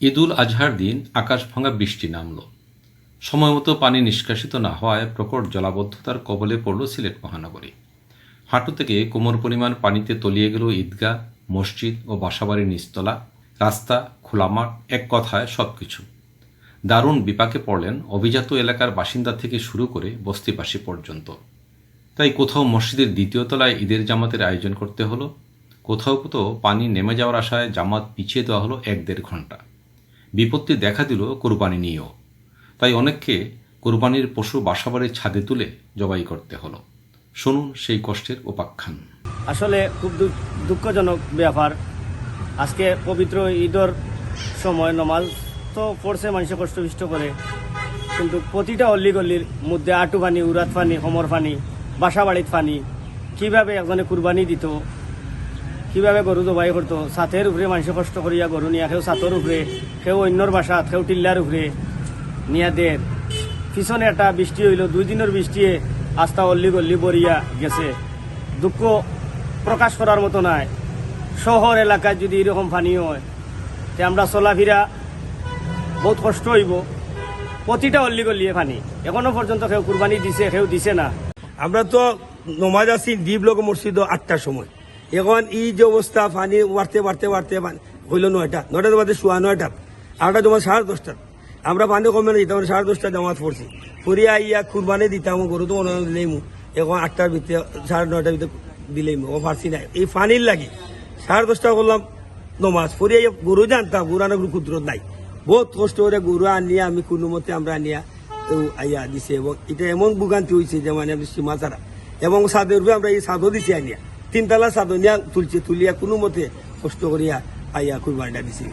ঈদুল আজহার দিন আকাশ ভাঙা বৃষ্টি নামল। সময়মতো পানি নিষ্কাশিত না হওয়ায় প্রকট জলাবদ্ধতার কবলে পড়ল সিলেট মহানগরী। হাঁটু থেকে কোমর পরিমাণ পানিতে তলিয়ে গেল ঈদগাহ, মসজিদ ও বাসাবাড়ির নিচতলা, রাস্তা খোলা মাঠ এক কথায় সবকিছু। দারুণ বিপাকে পড়লেন অভিজাত এলাকার বাসিন্দা থেকে শুরু করে বস্তিবাসী পর্যন্ত। তাই কোথাও মসজিদের দ্বিতীয় তলায় ঈদের জামাতের আয়োজন করতে হলো, কোথাও কোথাও পানি নেমে যাওয়ার আশায় জামাত পিছিয়ে দেওয়া হলো এক দেড় ঘণ্টা বিপত্তি দেখা দিল কোরবানি নিয়েও। তাই অনেককে কোরবানির পশু বাসাবাড়ির ছাদে তুলে জবাই করতে হলো। শুনুন সেই কষ্টের উপাখ্যান। আসলে খুব দুঃখজনক ব্যাপার। আজকে পবিত্র ঈদর সময় নমাল তো পড়ছে মানুষে কষ্টবিষ্ট করে। কিন্তু প্রতিটা অল্লি গল্লির মধ্যে আটু পানি উরাত পানি সমর পানি বাসা বাড়িত পানি কীভাবে একজনে কুরবানি দিত কীভাবে গরু জবাই করতো? ছাতের উপরে মানুষে কষ্ট করিয়া গরু নিয়া কেউ ছাতর উপরে কেউ অন্যর বাসাত কেউ টিল্লার উপরে নিয়া দের পিছনে একটা বৃষ্টি হইল, দুই দিনের বৃষ্টিয়ে আস্তা অল্লি গল্লি বরিয়া গেছে। দুঃখ প্রকাশ করার মতো নাই। শহর এলাকায় যদি এরকম পানি হয়, তে আমরা চলাফেরা বহুত কষ্ট হইব। প্রতিটা অল্লি গল্লিয়ে পানি। এখনও পর্যন্ত কেউ কুরবানি দিছে কেউ দিছে না। আমরা তো নমাজ আছি, দ্বীপলোক মসজিদ আটটার সময়। এখন এই যে অবস্থা, পানি বাড়তে বাড়তে বাড়তে হইল নয়টা। নয়টার বাদে শোয়া নয়টা আটটা জমা সাড়ে দশটা আমরা পানি কমে না দিতাম সাড়ে দশটা জমাত পড়ছি। পড়িয়া ইয়া কুরবানি দিতাম, গরু তো মনে দিলেই এখন আটটার ভিতরে, সাড়ে নয়টার ভিতরে দিলেই ও পারছি না। এই পানির লাগে সাড়ে দশটা করলাম নমাজ। পড়িয়া ইয়া গরু জানতাম, গরু আনা কোনো কুদরত নাই। বহুত কষ্ট করে গরু আনিয়া, আমি কোনো মতে আমরা আনিয়া তো আইয়া দিছে। এবং এটা এমন ভোগান্তি হয়েছে যে মানে আমি সীমা ছাড়া। এবং সাদের উপরে আমরা এই সাদও দিছি আনিয়া তিনতলা সাদনিয়া তুলছে তুলিয়া কোনো মতে কষ্ট করিয়া আইয়া কুরবানিটা দিছি